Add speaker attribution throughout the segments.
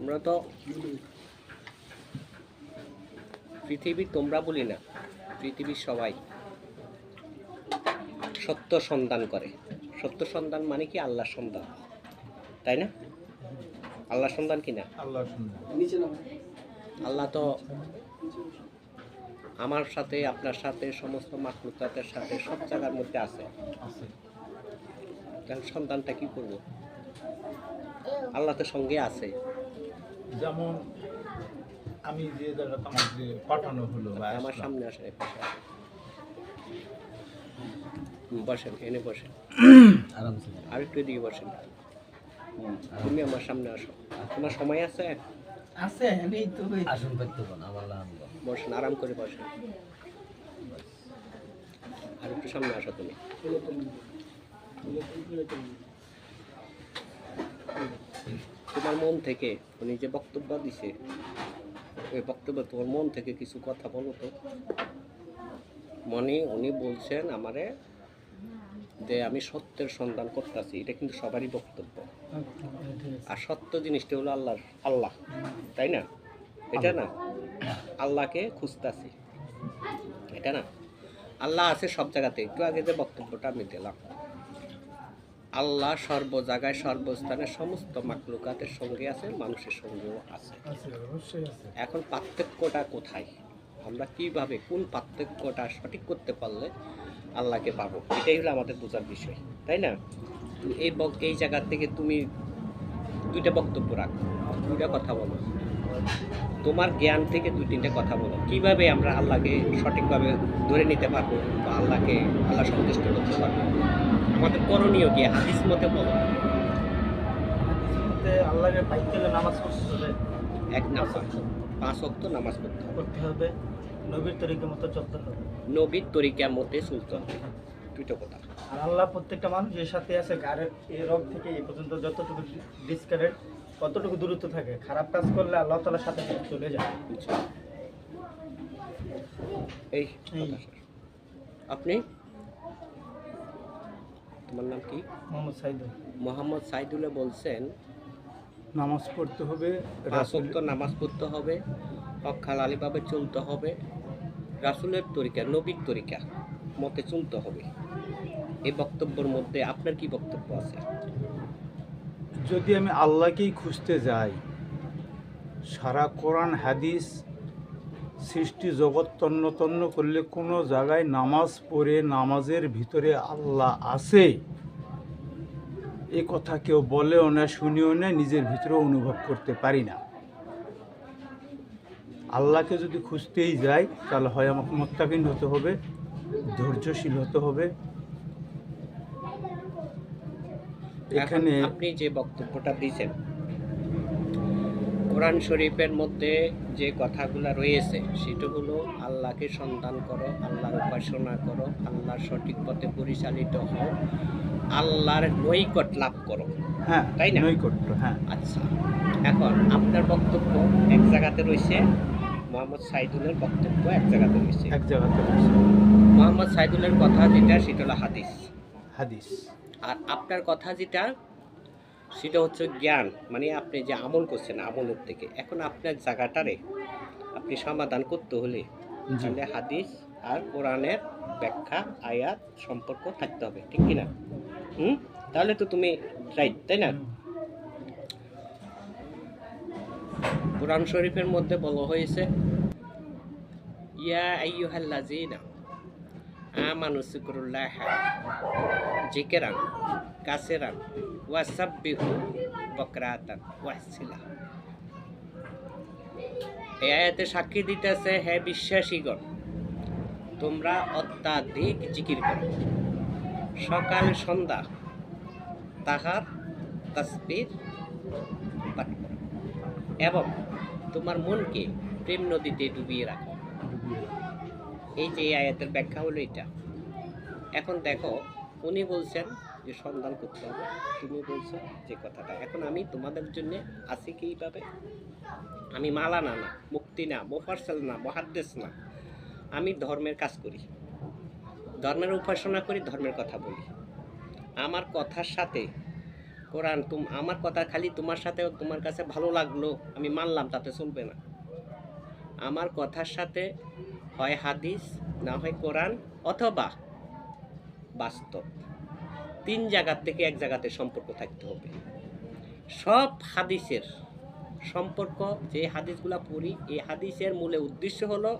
Speaker 1: আমরা তো পৃথিবীর তোমরা বলি না পৃথিবীর সবাই সত্য সন্ধান করে। সত্য সন্ধান মানে কি? আল্লাহর সন্ধান। তাই না? আল্লাহর সন্ধান কি না?
Speaker 2: আল্লাহ
Speaker 1: আল্লাহ তো আমার সাথে আপনার সাথে সমস্ত মাকলুকাতের সাথে সব জায়গার মধ্যে আছে।
Speaker 2: আছে।
Speaker 1: তাহলে সন্তানটা কি করব? আল্লাহ তো সঙ্গে আছে।
Speaker 2: যেমন আমি যে জায়গাটা আমাকে পাঠানো হলো বা
Speaker 1: আমার সামনে আসেন বসেন এনে বসেন। আর একটু এদিকে বসেন। তুমি আমার সামনে আসো। তোমার সময় আছে?
Speaker 3: আছে এই তো
Speaker 4: আসন করতে পারেন আমার
Speaker 1: বসেন আরাম করে বসেন। আর একটু সামনে আসো তুমি। তোমার মন থেকে উনি যে বক্তব্য দিছে। ওই বক্তব্য তোমার মন থেকে কিছু কথা বলো তো। মনে, উনি বলছেন আমারে যে আমি সত্যের সন্ধান করতেছি, এটা কিন্তু সবারই বক্তব্য। আর সত্য জিনিসটা হলো আল্লাহর, আল্লাহ, তাই না? এটা না? আল্লাহকে খুঁজতাছি। এটা না? আল্লাহ আছে সব জায়গাতে। একটু আগে যে বক্তব্যটা আমি দিলাম। আল্লাহ সর্ব জায়গায়, সর্বস্থানে সমস্ত মাকলুকাতের সঙ্গে আছে, মানুষের সঙ্গেও আছে। এখন পার্থক্যটা কোথায়? আমরা কীভাবে, কোন পার্থক্যটা সঠিক করতে পারলে আল্লাহকে পাবো? এটাই হলো আমাদের বোঝার বিষয়, তাই না? এই এই জায়গা থেকে তুমি দুইটা বক্তব্য রাখো, দুইটা কথা বলো। তোমার জ্ঞান থেকে দুই তিনটে কথা বলো। কীভাবে আমরা আল্লাহকে সঠিকভাবে ধরে নিতে পারব বা আল্লাহকে আল্লাহ সন্তুষ্ট করতে পারব? আমাদের করণীয় কি? হাদিস মতে বলো।
Speaker 3: হাদিসের মধ্যে আল্লাহকে পাইতে হলে নামাজ পড়তে হবে।
Speaker 1: এক নাম্বার পাঁচ অক্ত নামাজ পড়তে হবে।
Speaker 3: করতে হবে। নবীর মতো চলতে হবে।
Speaker 1: নবীর তরিকা মতে চলতে হবে। দুটো কথা।
Speaker 3: আর আল্লাহ প্রত্যেকটা মানুষের সাথে আছে গাড়ের রোগ থেকে এই পর্যন্ত যতটুকু ডিসকারেন্ট কতটুকু দূরত্ব থাকে? খারাপ কাজ করলে আল্লাহ তালার সাথে চলে যায়?
Speaker 1: এই। আপনি? তোমার নাম কি?
Speaker 3: মোহাম্মদ সাইদুল।
Speaker 1: মোহাম্মদ সাইদুলে বলছেন
Speaker 2: নামাজ পড়তে হবে রাসূল-
Speaker 1: নামাজ পড়তে হবে অক্ষাল আলিভাবে চলতে হবে রাসুলের তরিকা নবীর তরিকা মতে চলতে হবে। এই বক্তব্যের মধ্যে আপনার কি বক্তব্য আছে?
Speaker 2: যদি আমি আল্লাহকেই খুঁজতে যাই, সারা কোরআন, হাদিস, সৃষ্টি জগৎ তন্ন তন্ন করলে কোনো জায়গায় নামাজ পড়ে, নামাজের ভিতরে আল্লাহ আছে, এ কথা কেউ বলেও না, শুনিও না, নিজের ভিতরে অনুভব করতে পারি না। আল্লাহকে যদি খুঁজতেই যাই, তাহলে হয় আমাকে মোত্তাকিন হতে হবে, ধৈর্যশীল হতে হবে এখানে
Speaker 1: আপনি যে বক্তব্যটা দিয়েছেন কোরআন শরীফের মধ্যে যে কথাগুলো রয়েছে সেটা হলো আল্লাহকে সন্ধান করো আল্লাহর উপাসনা করো আল্লাহর সঠিক পথে পরিচালিত হও আল্লাহর নৈকট লাভ করো।
Speaker 2: হ্যাঁ
Speaker 1: তাই না?
Speaker 2: নৈকট্য হ্যাঁ।
Speaker 1: আচ্ছা এখন আপনার বক্তব্য এক জায়গাতে রয়েছে মোহাম্মদ সাইদুলের বক্তব্য এক জায়গাতে রয়েছে।
Speaker 2: এক জায়গাতে রয়েছে।
Speaker 1: মোহাম্মদ সাইদুলের কথা যেটা সেটা হলো হাদিস।
Speaker 2: হাদিস।
Speaker 1: আর আপনার কথা যেটা সেটা হচ্ছে জ্ঞান। মানে আপনি যে আমল করছেন আমলের থেকে এখন আপনার জায়গাটারে আপনি সমাধান করতে হলে তাহলে হাদিস আর কোরআনের ব্যাখ্যা আয়াত সম্পর্ক থাকতে হবে ঠিক কি না হুম? তাহলে তো তুমি রাইট তাই না? কোরআন শরীফের মধ্যে বলা হয়েছে ইয়া আইয়ুহাল্লাযীনা আমানু যিকরুল্লাহ জিকিরান কাসিরান ওয়াসাব্বিহু বকরাতান ওয়াসিলা এই আয়াতে সাক্ষী দিতেছে, হে বিশ্বাসীগণ, তোমরা অত্যাধিক জিকির করো। সকাল, সন্ধ্যা তাহার তাসবির পাঠ করো এবং তোমার মনকে প্রেম নদীতে ডুবিয়ে রাখো। এই যে এই আয়াতের ব্যাখ্যা হলো এটা। এখন দেখো, উনি বলছেন যে সন্ধান করতে হবে, তুমি বলছো যে কথাটা। এখন আমি তোমাদের জন্য আছি কি এইভাবে আমি মালানা না, মুক্তি না মোফারসেল না মহাদ্দেশ না। আমি ধর্মের কাজ করি। ধর্মের উপাসনা করি, ধর্মের কথা বলি। আমার কথার সাথে কোরআন তুম আমার কথা খালি তোমার সাথে তোমার কাছে ভালো লাগল, আমি মানলাম, তাতে চলবে না। আমার কথার সাথে হয় হাদিস, না হয় কোরআন অথবা বাস্তব। তিন জায়গার থেকে এক জায়গাতে সম্পর্ক থাকতে হবে। সব হাদিসের সম্পর্ক, যে হাদিসগুলো পড়ি এই হাদিসের মূলে উদ্দেশ্য হলো,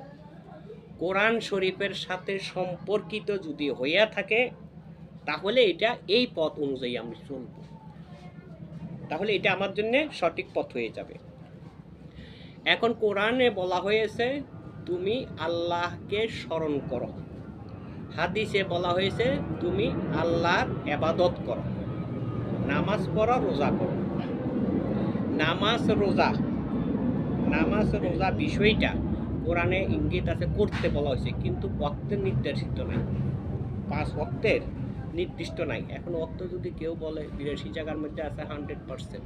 Speaker 1: কোরআন শরীফের সাথে সম্পর্কিত যদি হইয়া থাকে, তাহলে এটা এই পথ অনুযায়ী আমি চলব। তাহলে এটা আমার জন্য সঠিক পথ হয়ে যাবে। এখন কোরআনে বলা হয়েছে তুমি আল্লাহকে স্মরণ করো। হাদিসে বলা হয়েছে, তুমি আল্লাহর এবাদত করো। নামাজ পড়ো, রোজা করো। নামাজ, রোজা। নামাজ, রোজা বিষয়টা কোরআনে ইঙ্গিত আছে, করতে বলা হয়েছে, কিন্তু ওয়াক্তের নির্দেশিত নাই। পাঁচ ওয়াক্তের নির্দিষ্ট নাই। এখন ওয়াক্ত যদি কেউ বলে বিরাশি জায়গার মধ্যে আছে হান্ড্রেড পার্সেন্ট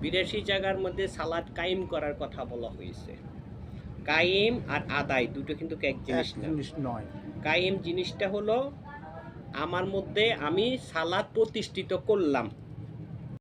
Speaker 1: বিরাশি জায়গার মধ্যে সালাদ কায়েম করার কথা বলা হয়েছে। কায়েম আর আদায় দুটো কিন্তু এক
Speaker 2: এক
Speaker 1: জিনিস না।
Speaker 2: জিনিস নয়।
Speaker 1: কায়েম জিনিসটা হলো আমার মধ্যে আমি সালাদ প্রতিষ্ঠিত করলাম।